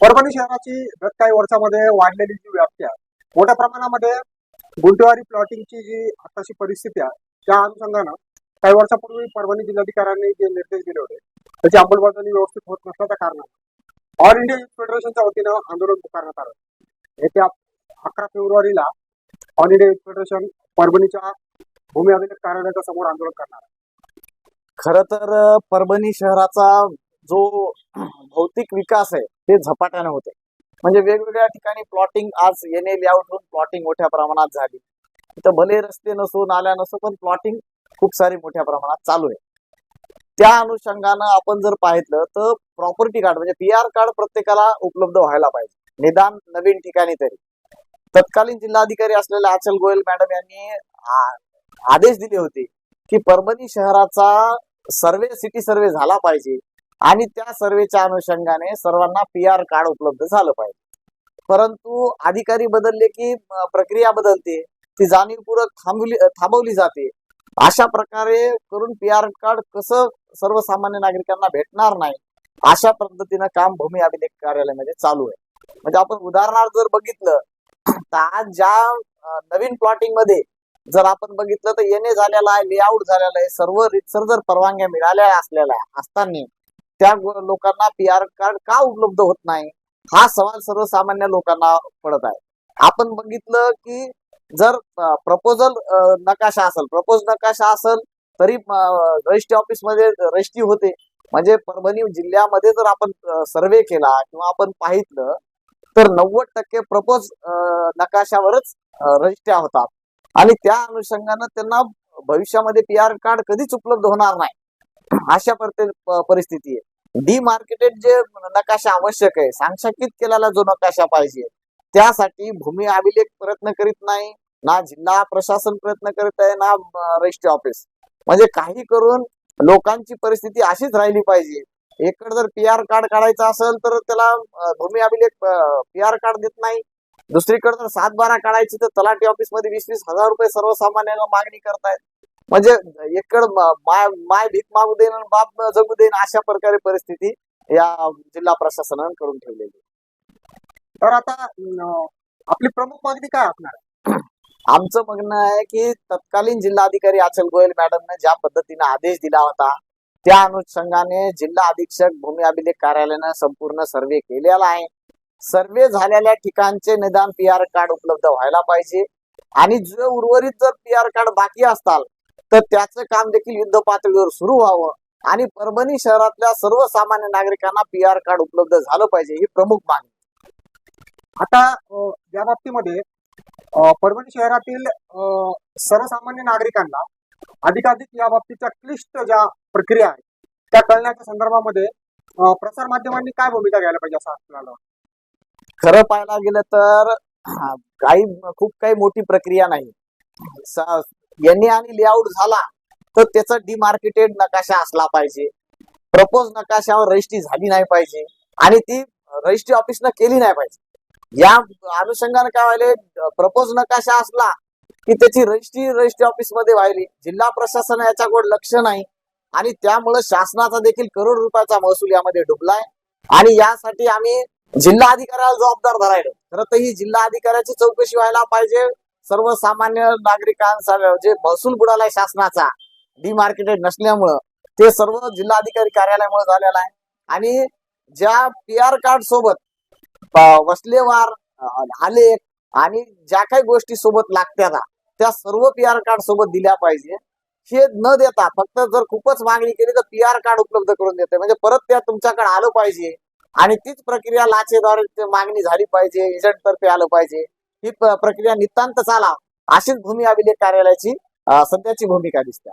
परभणी शहराची गत काही वर्षामध्ये वाढलेली जी व्याप्ती आहे मोठ्या प्रमाणामध्ये गुंठेवारी प्लॉटिंगची जी आताची परिस्थिती आहे त्या अनुषंगानं काही वर्षापूर्वी परभणी जिल्हाधिकाऱ्यांनी जे निर्देश दिले होते त्याची अंमलबजावणी व्यवस्थित होत नसल्याच्या कारणानं ऑल इंडिया युथ फेडरेशनच्या वतीनं आंदोलन पुकारण्यात आलं येत्या अकरा फेब्रुवारीला ऑल इंडिया युथ फेडरेशन परभणीच्या भूमी अभिलेख कार्यालयाच्या समोर आंदोलन करणार आहे. खर तर परभणी शहराचा जो भौतिक विकास आहे ते झपाट्याने होते. म्हणजे वेगवेगळ्या ठिकाणी प्लॉटिंग आज एन ए लेआउटवरून प्लॉटिंग मोठ्या प्रमाणात झाली. तिथं भले रस्ते नसो नाल्या नसो पण प्लॉटिंग खूप सारी मोठ्या प्रमाणात चालू आहे. त्या अनुषंगानं आपण जर पाहिलं तर प्रॉपर्टी कार्ड म्हणजे पी आर कार्ड प्रत्येकाला उपलब्ध व्हायला पाहिजे. निदान नवीन ठिकाणी तरी. तत्कालीन जिल्हाधिकारी असलेल्या अचल गोयल मॅडम यांनी आदेश दिले होते की परभणी शहराचा सर्वे सिटी सर्वे झाला पाहिजे. आणि त्या सर्वेच्या अनुषंगाने सर्वांना पी आर कार्ड उपलब्ध झालं पाहिजे. परंतु अधिकारी बदलले की प्रक्रिया बदलते ती जाणीवपूर्वक थांबवली थांबवली जाते. अशा प्रकारे करून पी आर कार्ड कसं सर्वसामान्य नागरिकांना भेटणार नाही अशा पद्धतीनं काम भूमी अभिलेख कार्यालयामध्ये चालू आहे. म्हणजे आपण उदाहरणार्थ जर बघितलं तर आज ज्या नवीन प्लॉटिंगमध्ये जर आपण बघितलं तर येणे झालेला आहे लेआउट झालेला आहे सर्व रितसर जर परवानग्या मिळाल्या असलेल्या असताना त्या लोकांना पी आर कार्ड का उपलब्ध होत नाही? हा सवाल सर्वसामान्य लोकांना पडत आहे. आपण बघितलं की जर प्रपोजल नकाशा असेल प्रपोज नकाशा असेल तरी रजिस्ट्री ऑफिसमध्ये रजिस्ट्री होते. म्हणजे परभणी जिल्ह्यामध्ये जर आपण सर्वे केला किंवा आपण पाहितलं तर नव्वद टक्के प्रपोज नकाशावरच रजिस्ट्र्या होतात. आणि त्या अनुषंगानं त्यांना भविष्यामध्ये पी आर कार्ड कधीच उपलब्ध होणार नाही. अशा परिस्थिती आहे. डीमार्केटेड जे नकाशा आवश्यक आहे सांख्यिकीत केलेला जो नकाशा पाहिजे त्यासाठी भूमी अभिलेख प्रयत्न करीत नाही ना जिल्हा प्रशासन प्रयत्न करीत आहे ना रजिस्ट्री ऑफिस. म्हणजे काही करून लोकांची परिस्थिती अशीच राहिली पाहिजे. एकड जर पी आर कार्ड काढायचं असेल तर त्याला भूमी अभिलेख पी आर कार्ड देत नाही. दुसरीकडे जर सात बारा काढायची तर तलाठी ऑफिसमध्ये वीस वीस हजार रुपये सर्वसामान्यांना मागणी करतायत. म्हणजे एकड माय माय भीक मागू देईन आणि बाप जगू देईन अशा प्रकारे परिस्थिती या जिल्हा प्रशासनानं करून ठेवलेली तर आता आपली प्रमुख मागणी काय असणार? आमचं म्हणणं आहे की तत्कालीन जिल्हाधिकारी अचल गोयल मॅडमने ज्या पद्धतीने आदेश दिला होता त्या अनुषंगाने जिल्हा अधीक्षक भूमी अभिलेख कार्यालयानं संपूर्ण सर्वे केलेला आहे. सर्वे झालेल्या ठिकाणचे निदान पी आर कार्ड उपलब्ध व्हायला पाहिजे. आणि जे उर्वरित जर पी आर कार्ड बाकी असताल तर त्याचं काम देखील युद्ध पातळीवर सुरू व्हावं. आणि परभणी शहरातल्या सर्वसामान्य नागरिकांना पी आर कार्ड उपलब्ध झालं पाहिजे ही प्रमुख मागणी. आता या बाबतीमध्ये परभणी शहरातील सर्वसामान्य नागरिकांना अधिकाधिक या बाबतीच्या क्लिष्ट ज्या प्रक्रिया आहेत त्या कळण्याच्या संदर्भामध्ये प्रसार माध्यमांनी काय भूमिका घ्यायला पाहिजे असं आपल्याला खरं पाहायला गेलं तर काही खूप काही मोठी प्रक्रिया नाही. यांनी आणि लेआउट झाला तर त्याचा डिमार्केटेड नकाशा असला पाहिजे. प्रपोज नकाशावर रजिस्ट्री झाली नाही पाहिजे आणि ती रजिस्ट्री ऑफिसनं केली नाही पाहिजे. या अनुषंगाने काय व्हायले प्रपोज नकाशा असला की त्याची रजिस्ट्री रजिस्ट्री ऑफिसमध्ये व्हायली. जिल्हा प्रशासन याच्याकडे लक्ष नाही आणि त्यामुळे शासनाचा देखील करोड रुपयाचा महसूल यामध्ये डुबलाय. आणि यासाठी आम्ही जिल्हा अधिकाऱ्याला जबाबदार धरायलो. खरं तर ही जिल्हा अधिकाऱ्याची चौकशी व्हायला पाहिजे. सर्वसामान्य नागरिकांचा जे महसूल बुडालाय शासनाचा. डिमार्केटेड नसल्यामुळं. ते सर्व जिल्हाधिकारी कार्यालयामुळे झालेलं आहे. आणि ज्या पी आर कार्ड सोबत वसलेवार आलेख आणि ज्या काही गोष्टी सोबत लागत्या त्या सर्व पी आर कार्ड सोबत दिल्या पाहिजे. हे न देता फक्त जर खूपच मागणी केली तर पी आर कार्ड उपलब्ध करून देते. म्हणजे परत त्या तुमच्याकडे आलं पाहिजे. आणि तीच प्रक्रिया लाचेद्वारे मागणी झाली पाहिजे एजंटतर्फे आलं पाहिजे. ही प्रक्रिया नितांत चाला अशीच भूमी अभिलेख कार्यालयाची सध्याची भूमिका दिसते.